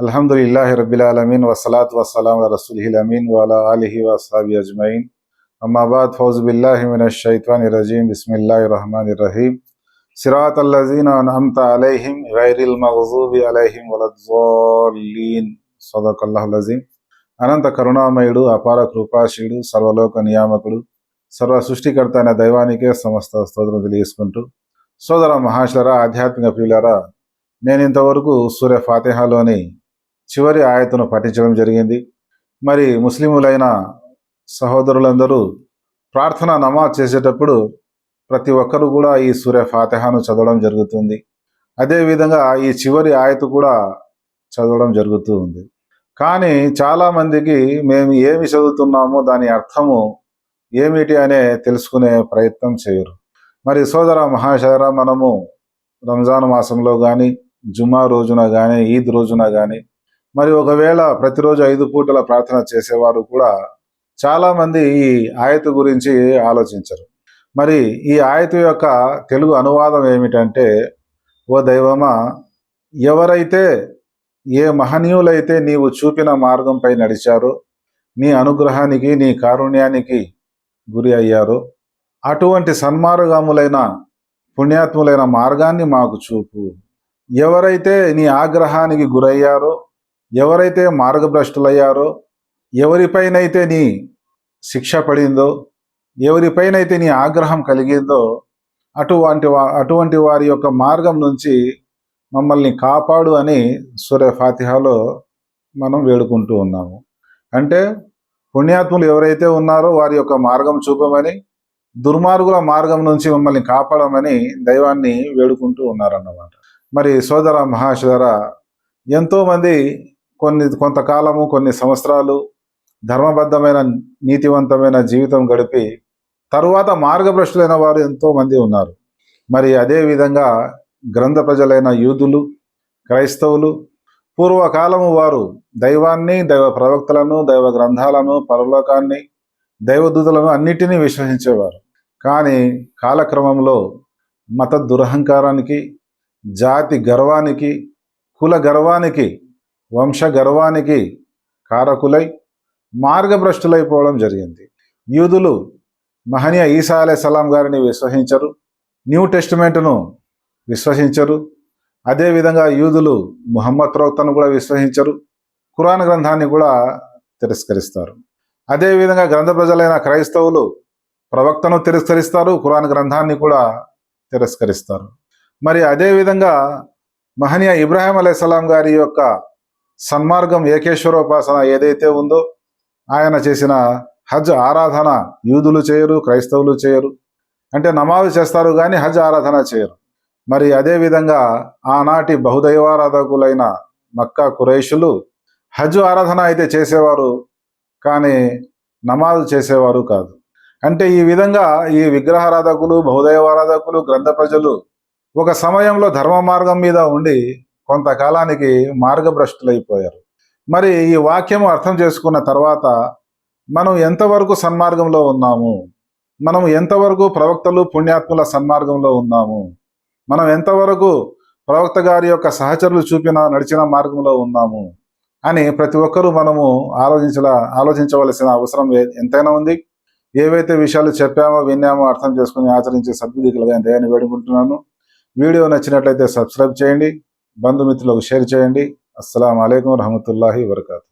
అల్హమ్దుల్లాహి రబ్బిల్ ఆలమీన్ వసలాత్ వసలాం రసూల్హిల్ అమీన్ వాలా ఆలిహి వసాబి అజ్మైన్ అమ్మాబాద్ ఫౌజ్ బిల్లాహి మినష్ షైత్వాని రజీం బిస్మిల్లాహి రహమాన్ రహీం. సిరాత్ అల్లజీన్ అన్అమ్త అలైహిం వైరిల్ మగ్జూబి అలైహిం వలద్దాలీన్ సదకల్లాహుల్ అజీం అనంత కరుణామయుడు అపార కృపాశీయుడు సర్వలోక నియామకుడు సర్వ సృష్టికర్త అనే దైవానికే సమస్త స్తోత్రం తెలియజేసుకుంటూ. సోదర మహాశులరా ఆధ్యాత్మిక ప్రియులరా నేను ఇంతవరకు సూర్య ఫాతిహాలోని చివరి ఆయతను పఠించడం జరిగింది. మరి ముస్లిములైన సహోదరులందరూ ప్రార్థన నమాజ్ చేసేటప్పుడు ప్రతి ఒక్కరు కూడా ఈ సూర్య ఫాతిహాను చదవడం జరుగుతుంది. అదేవిధంగా ఈ చివరి ఆయత కూడా చదవడం జరుగుతూ ఉంది. కానీ చాలామందికి మేము ఏమి చదువుతున్నామో దాని అర్థము ఏమిటి అనే తెలుసుకునే ప్రయత్నం చేయరు. మరి సోదర మహాశయర మనము రంజాన్ మాసంలో కానీ జుమా రోజున కానీ ఈద్ రోజున కానీ మరి ఒకవేళ ప్రతిరోజు ఐదు పూటల ప్రార్థన చేసేవారు కూడా చాలామంది ఈ ఆయత గురించి ఆలోచించరు. మరి ఈ ఆయత యొక్క తెలుగు అనువాదం ఏమిటంటే ఓ దైవమా ఎవరైతే ఏ మహనీయులైతే నీవు చూపిన మార్గంపై నడిచారో నీ అనుగ్రహానికి నీ కారుణ్యానికి గురి అయ్యారో అటువంటి సన్మార్గములైన పుణ్యాత్ములైన మార్గాన్ని మాకు చూపు. ఎవరైతే నీ ఆగ్రహానికి గురయ్యారో ఎవరైతే మార్గభ్రష్టులయ్యారో ఎవరిపైనైతే నీ శిక్ష పడిందో ఎవరిపైనైతే నీ ఆగ్రహం కలిగిందో అటువంటి వా అటువంటి వారి యొక్క మార్గం నుంచి మమ్మల్ని కాపాడు అని సూర్య ఫాతిహాలో మనం వేడుకుంటూ ఉన్నాము. అంటే పుణ్యాత్ములు ఎవరైతే ఉన్నారో వారి యొక్క మార్గం చూపమని దుర్మార్గుల మార్గం నుంచి మమ్మల్ని కాపాడమని దైవాన్ని వేడుకుంటూ ఉన్నారన్నమాట. మరి సోదర మహాశర ఎంతోమంది కొన్ని కొంతకాలము కొన్ని సంవత్సరాలు ధర్మబద్ధమైన నీతివంతమైన జీవితం గడిపి తరువాత మార్గభ్రష్టులైన వారు ఎంతోమంది ఉన్నారు. మరి అదే విధంగా గ్రంథ ప్రజలైన యూదులు క్రైస్తవులు పూర్వకాలము వారు దైవాన్ని దైవ ప్రవక్తలను దైవ గ్రంథాలను పరలోకాన్ని దైవదూతలను అన్నిటినీ విశ్వసించేవారు. కానీ కాలక్రమంలో మత దురహంకారానికి జాతి గర్వానికి కుల గర్వానికి వంశ గర్వానికి కారకులై మార్గభ్రష్టులైపోవడం జరిగింది. యూదులు మహనీయ ఈసా అలే సలాం గారిని విశ్వసించరు న్యూ టెస్టిమెంట్ను విశ్వసించరు. అదేవిధంగా యూదులు ముహమ్మద్ ప్రవక్తను కూడా విశ్వసించరు ఖురాన్ గ్రంథాన్ని కూడా తిరస్కరిస్తారు. అదేవిధంగా గ్రంథ ప్రజలైన క్రైస్తవులు ప్రవక్తను తిరస్కరిస్తారు ఖురాన్ గ్రంథాన్ని కూడా తిరస్కరిస్తారు. మరి అదేవిధంగా మహనీయ ఇబ్రాహీం అలైహిస్సలాం గారి యొక్క సన్మార్గం ఏకేశ్వరోపాసన ఏదైతే ఉందో ఆయన చేసిన హజ్ ఆరాధన యూదులు చేయరు క్రైస్తవులు చేయరు. అంటే నమాజు చేస్తారు కానీ హజ్ ఆరాధన చేయరు. మరి అదేవిధంగా ఆనాటి బహుదైవారాధకులైన మక్కా కురైషులు హజ్ ఆరాధన అయితే చేసేవారు కానీ నమాజు చేసేవారు కాదు. అంటే ఈ విధంగా ఈ విగ్రహారాధకులు బహుదైవారాధకులు గ్రంథ ప్రజలు ఒక సమయంలో ధర్మ మార్గం మీద ఉండి కొంతకాలానికి మార్గభ్రష్టులైపోయారు. మరి ఈ వాక్యం అర్థం చేసుకున్న తర్వాత మనం ఎంతవరకు సన్మార్గంలో ఉన్నాము? మనం ఎంతవరకు ప్రవక్తలు పుణ్యాత్ముల సన్మార్గంలో ఉన్నాము? మనం ఎంతవరకు ప్రవక్త గారి యొక్క సహచరులు చూపిన నడిచిన మార్గంలో ఉన్నాము? అని ప్రతి ఒక్కరూ మనము ఆలోచించాల ఆలోచించవలసిన అవసరం ఎంతైనా ఉంది. ఏవైతే విషయాలు చెప్పామో విన్నామో అర్థం చేసుకుని ఆచరించే సద్విధికలుగా కలగాని వేడుకుంటున్నాను. వీడియో నచ్చినట్లయితే సబ్స్క్రైబ్ చేయండి. బంధుమిత్రులకు షేర్ చేయండి. అస్సలం అయికం రహమతుల్లాహి వరకాతు